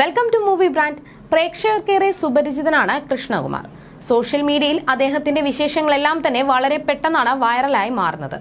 Welcome to movie brand പ്രേക്ഷകർക്കേറെ സുപരിചിതനാണ് Krishnakumar. Social മീഡിയയിൽ അദ്ദേഹത്തിന്റെ വിശേഷങ്ങളെല്ലാം തന്നെ വളരെ പെട്ടെന്നാണ് വൈറലായി മാറുന്നത്.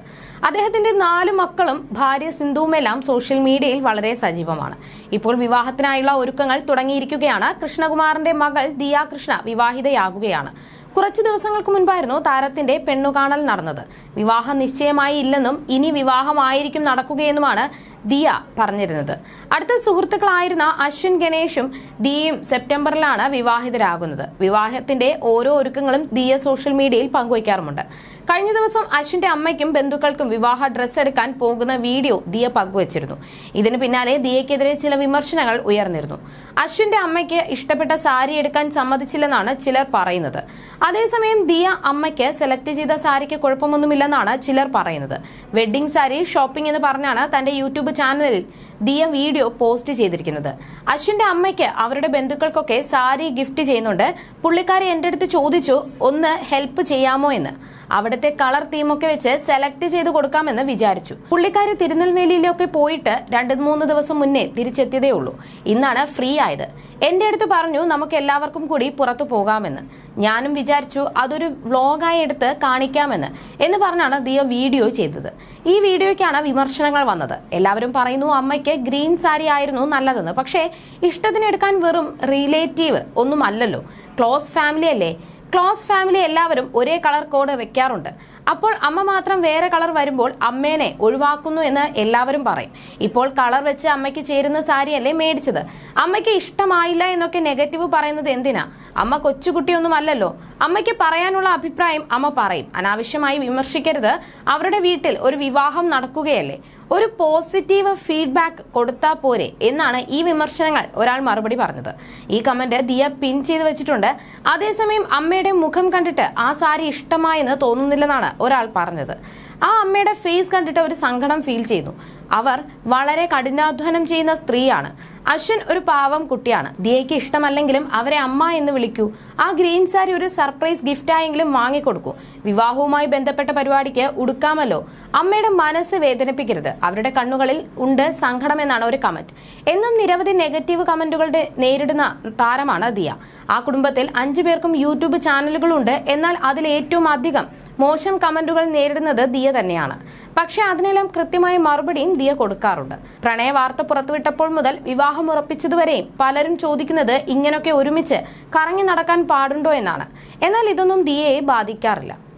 അദ്ദേഹത്തിന്റെ നാല് മക്കളും ഭാര്യ സിന്ധുവുമെല്ലാം സോഷ്യൽ മീഡിയയിൽ വളരെ സജീവമാണ്. ഇപ്പോൾ വിവാഹത്തിനായുള്ള ഒരുക്കങ്ങൾ തുടങ്ങിയിരിക്കുകയാണ് കൃഷ്ണകുമാറിന്റെ മകൾ ദിയ കൃഷ്ണ വിവാഹിതയാകുകയാണ്. കുറച്ചു ദിവസങ്ങൾക്ക് മുൻപായിരുന്നു താരത്തിന്റെ പെണ്ണുകാണൽ നടന്നത്. വിവാഹം നിശ്ചയമായി ഇല്ലെന്നും ഇനി വിവാഹമായിരിക്കും നടക്കുകയെന്നുമാണ് ദിയ പറഞ്ഞിരുന്നത്. അടുത്ത സുഹൃത്തുക്കളായിരുന്ന അശ്വിൻ ഗണേഷും ദിയയും സെപ്റ്റംബറിലാണ് വിവാഹിതരാകുന്നത്. വിവാഹത്തിന്റെ ഓരോ ഒരുക്കങ്ങളും ദിയ സോഷ്യൽ മീഡിയയിൽ പങ്കുവയ്ക്കാറുമുണ്ട്. കഴിഞ്ഞ ദിവസം അശ്വിന്റെ അമ്മയ്ക്കും ബന്ധുക്കൾക്കും വിവാഹ ഡ്രസ്സ് എടുക്കാൻ പോകുന്ന വീഡിയോ ദിയ പങ്കുവച്ചിരുന്നു. ഇതിന് പിന്നാലെ ദിയക്കെതിരെ ചില വിമർശനങ്ങൾ ഉയർന്നിരുന്നു. അശ്വിന്റെ അമ്മയ്ക്ക് ഇഷ്ടപ്പെട്ട സാരി എടുക്കാൻ സമ്മതിച്ചില്ലെന്നാണ് ചിലർ പറയുന്നത്. അതേസമയം ദിയ അമ്മയ്ക്ക് സെലക്ട് ചെയ്ത സാരിക്ക് കുഴപ്പമൊന്നുമില്ലെന്നാണ് ചിലർ പറയുന്നത്. വെഡ്ഡിംഗ് സാരി ഷോപ്പിംഗ് എന്ന് പറഞ്ഞാണ് തന്റെ യൂട്യൂബ് ചാനലിൽ ദിയ വീഡിയോ പോസ്റ്റ് ചെയ്തിരിക്കുന്നത്. അശ്വിന്റെ അമ്മയ്ക്ക് അവരുടെ ബന്ധുക്കൾക്കൊക്കെ സാരി ഗിഫ്റ്റ് ചെയ്യുന്നുണ്ട്. പുള്ളിക്കാരി എന്റെ അടുത്ത് ചോദിച്ചു ഒന്ന് ഹെൽപ്പ് ചെയ്യാമോ എന്ന്? അവിടുത്തെ കളർ തീമൊക്കെ വെച്ച് സെലക്ട് ചെയ്ത് കൊടുക്കാമെന്ന് വിചാരിച്ചു. പുള്ളിക്കാരി തിരുനെൽവേലിയിലൊക്കെ പോയിട്ട് രണ്ട് മൂന്ന് ദിവസം മുന്നേ തിരിച്ചെത്തിയതേ ഉള്ളൂ. ഇന്നാണ് ഫ്രീ ആയത്. എന്റെ അടുത്ത് പറഞ്ഞു നമുക്ക് എല്ലാവർക്കും കൂടി പുറത്തു പോകാമെന്ന്. ഞാനും വിചാരിച്ചു അതൊരു വ്ലോഗായി എടുത്ത് കാണിക്കാമെന്ന് എന്ന് പറഞ്ഞാണ് ദിയ വീഡിയോ ചെയ്തത്. ഈ വീഡിയോയ്ക്കാണ് വിമർശനങ്ങൾ വന്നത്. എല്ലാവരും പറയുന്നു അമ്മയ്ക്ക് ഗ്രീൻ സാരി ആയിരുന്നു നല്ലതെന്ന്. പക്ഷേ ഇഷ്ടത്തിനെടുക്കാൻ വെറും റിലേറ്റീവ് ഒന്നുമല്ലല്ലോ. ക്ലോസ് ഫാമിലി അല്ലേ? ക്ലോസ് ഫാമിലി എല്ലാവരും ഒരേ കളർ കോഡ് വെക്കാറുണ്ട്. അപ്പോൾ അമ്മ മാത്രം വേറെ കളർ വരുമ്പോൾ അമ്മേനെ ഒഴിവാക്കുന്നു എന്ന് എല്ലാവരും പറയും. ഇപ്പോൾ കളർ വെച്ച് അമ്മയ്ക്ക് ചേരുന്ന സാരി അല്ലേ മേടിച്ചത്? അമ്മയ്ക്ക് ഇഷ്ടമായില്ല എന്നൊക്കെ നെഗറ്റീവ് പറയുന്നത് എന്തിനാ? അമ്മ കൊച്ചുകുട്ടിയൊന്നും അല്ലല്ലോ അമ്മയ്ക്ക് പറയാനുള്ള അഭിപ്രായം അമ്മ പറയും. അനാവശ്യമായി വിമർശിക്കരുത്. അവരുടെ വീട്ടിൽ ഒരു വിവാഹം നടക്കുകയല്ലേ. ഒരു പോസിറ്റീവ് ഫീഡ്ബാക്ക് കൊടുത്താൽ പോരെ എന്നാണ് ഈ വിമർശനങ്ങൾ ഒരാൾ മറുപടി പറഞ്ഞത്. ഈ കമന്റ് ദിയ പിൻ ചെയ്ത് വെച്ചിട്ടുണ്ട്. അതേസമയം അമ്മയുടെ മുഖം കണ്ടിട്ട് ആ സാരി ഇഷ്ടമായെന്ന് തോന്നുന്നില്ലെന്നാണ് ഒരാൾ പറഞ്ഞത്. ആ അമ്മയുടെ ഫേസ് കണ്ടിട്ട് ഒരു സങ്കടം ഫീൽ ചെയ്യുന്നു അവർ വളരെ കഠിനാധ്വാനം ചെയ്യുന്ന സ്ത്രീയാണ്. അശ്വിൻ ഒരു പാവം കുട്ടിയാണ്. ദിയയ്ക്ക് ഇഷ്ടമല്ലെങ്കിലും അവരെ അമ്മ എന്ന് വിളിക്കൂ. ആ ഗ്രീൻ സാരി ഒരു സർപ്രൈസ് ഗിഫ്റ്റായെങ്കിലും വാങ്ങിക്കൊടുക്കൂ. വിവാഹവുമായി ബന്ധപ്പെട്ട പരിപാടിക്ക് ഉടുക്കാമല്ലോ. അമ്മയുടെ മനസ്സ് വേദനിപ്പിക്കരുത്. അവരുടെ കണ്ണുകളിൽ ഉണ്ട് സങ്കടം എന്നാണ് ഒരു കമന്റ് എന്നും നിരവധി നെഗറ്റീവ് കമന്റുകളുടെ നേരിടുന്ന താരമാണ് ദിയ. ആ കുടുംബത്തിൽ അഞ്ചു പേർക്കും യൂട്യൂബ് ചാനലുകളുണ്ട് എന്നാൽ അതിൽ ഏറ്റവും അധികം മോശം കമന്റുകൾ നേരിടുന്നത് ദിയ തന്നെയാണ്. പക്ഷേ അതിനെല്ലാം കൃത്യമായ മറുപടിയും ദിയ കൊടുക്കാറുണ്ട്. പ്രണയ വാർത്ത പുറത്തുവിട്ടപ്പോൾ മുതൽ വിവാഹം ഉറപ്പിച്ചതുവരെയും പലരും ചോദിക്കുന്നത് ഇങ്ങനെയൊക്കെ ഒരുമിച്ച് കറങ്ങി നടക്കാൻ പാടുണ്ടോ എന്നാണ്. എന്നാൽ ഇതൊന്നും ദിയയെ ബാധിക്കാറില്ല.